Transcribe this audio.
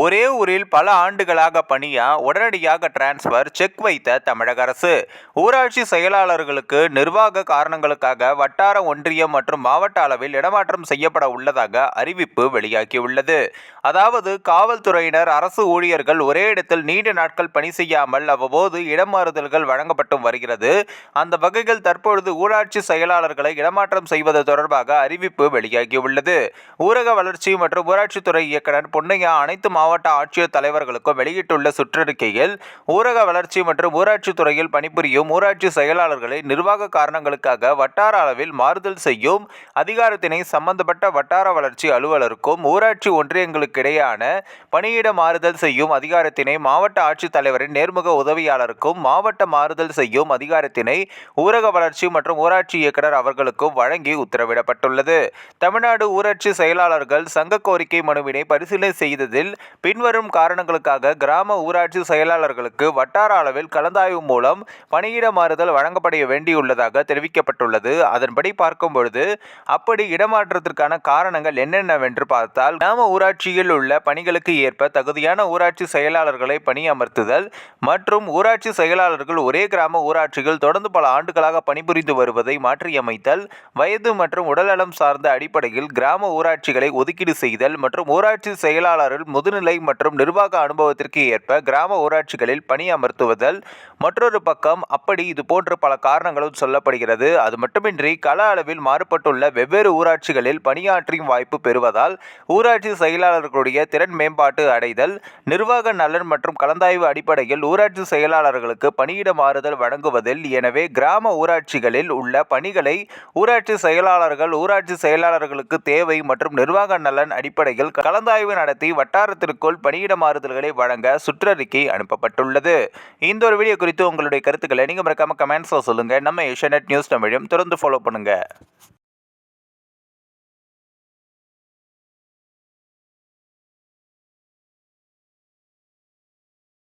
ஒரே ஊரில் பல ஆண்டுகளாக பணியா உடனடியாக டிரான்ஸ்ஃபர் செக் வைத்த தமிழக அரசு. ஊராட்சி செயலாளர்களுக்கு நிர்வாக காரணங்களுக்காக வட்டார ஒன்றியம் மற்றும் மாவட்ட அளவில் இடமாற்றம் செய்யப்பட உள்ளதாக அறிவிப்பு வெளியாகியுள்ளது. அதாவது காவல்துறையினர் அரசு ஊழியர்கள் ஒரே இடத்தில் நீண்ட நாட்கள் பணி செய்யாமல் அவ்வப்போது இடமாறுதல்கள் வழங்கப்பட்டும் வருகிறது. அந்த வகையில் தற்பொழுது ஊராட்சி செயலாளர்களை இடமாற்றம் செய்வது தொடர்பாக அறிவிப்பு வெளியாகியுள்ளது. ஊரக வளர்ச்சி மற்றும் ஊராட்சித்துறை இயக்குனர் பொன்னையா அனைத்து மாவட்ட ஆட்சியர் தலைவர்களுக்கும் வெளியிட்டுள்ள சுற்றறிக்கையில் ஊரக வளர்ச்சி மற்றும் ஊராட்சித் துறையில் பணிபுரியும் ஊராட்சி செயலாளர்களை நிர்வாக காரணங்களுக்காக வட்டார அளவில் மாறுதல் செய்யும் அதிகாரத்தினை சம்பந்தப்பட்ட வட்டார வளர்ச்சி அலுவலருக்கும் ஊராட்சி ஒன்றியங்களுக்கிடையான பணியிட மாறுதல் செய்யும் அதிகாரத்தினை மாவட்ட ஆட்சித்தலைவரின் நேர்முக உதவியாளருக்கும் மாவட்ட மாறுதல் செய்யும் அதிகாரத்தினை ஊரக வளர்ச்சி மற்றும் ஊராட்சி இயக்குனர் அவர்களுக்கும் வழங்கி உத்தரவிடப்பட்டுள்ளது. தமிழ்நாடு ஊராட்சி செயலாளர்கள் சங்க கோரிக்கை மனுவினை பரிசீலனை செய்ததில் பின்வரும் காரணங்களுக்காக கிராம ஊராட்சி செயலாளர்களுக்கு வட்டார அளவில் கலந்தாய்வு மூலம் பணியிட மாறுதல் வழங்கப்பட வேண்டியுள்ளதாக தெரிவிக்கப்பட்டுள்ளது. அதன்படி பார்க்கும் பொழுது அப்படி இடமாற்றத்திற்கான காரணங்கள் என்னென்னவென்று பார்த்தால் கிராம ஊராட்சியில் உள்ள பணிகளுக்கு ஏற்ப தகுதியான ஊராட்சி செயலாளர்களை பணியமர்த்துதல் மற்றும் ஊராட்சி செயலாளர்கள் ஒரே கிராம ஊராட்சிகள் தொடர்ந்து பல ஆண்டுகளாக பணிபுரிந்து வருவதை மாற்றியமைத்தல் வயது மற்றும் உடல்நலம் சார்ந்த அடிப்படையில் கிராம ஊராட்சிகளை ஒதுக்கீடு செய்தல் மற்றும் ஊராட்சி செயலாளரில் முதுநிலை மற்றும் நிர்வாக அனுபவத்திற்கு ஏற்ப கிராம ஊராட்சிகளில் பணி அமர்த்துவதல் மற்றொரு பக்கம் அப்படி இது போன்ற பல காரணங்களும் சொல்லப்படுகிறது. அது மட்டுமின்றி கள அளவில் மாறுபட்டுள்ள வெவ்வேறு ஊராட்சிகளில் பணியாற்றும் வாய்ப்பு பெறுவதால் ஊராட்சி செயலாளர்களுடைய திறன் மேம்பாட்டு அடைதல் நிர்வாக நலன் மற்றும் கலந்தாய்வு அடிப்படையில் ஊராட்சி செயலாளர்களுக்கு பணியிட மாறுதல் வழங்குவதில் எனவே கிராம ஊராட்சிகளில் உள்ள பணிகளை ஊராட்சி செயலாளர்கள் ஊராட்சி செயலாளர்களுக்கு தேவை மற்றும் நிர்வாக நலன் அடிப்படையில் கலந்தாய்வு நடத்தி வட்டாரத்தில் வட்டாரத்திற்குள் பணியிட மாறுதல்களை வழங்க சுற்றறிக்கை அனுப்பப்பட்டுள்ளது. இந்த ஒரு வீடியோ குறித்து உங்களுடைய கருத்துக்களை நீங்கள் மறக்காம கமெண்ட்ஸில் சொல்லுங்கள் நம்ம ஏஷியநெட் நியூஸ் தமிழையும் தொடர்ந்து ஃபாலோ பண்ணுங்கள்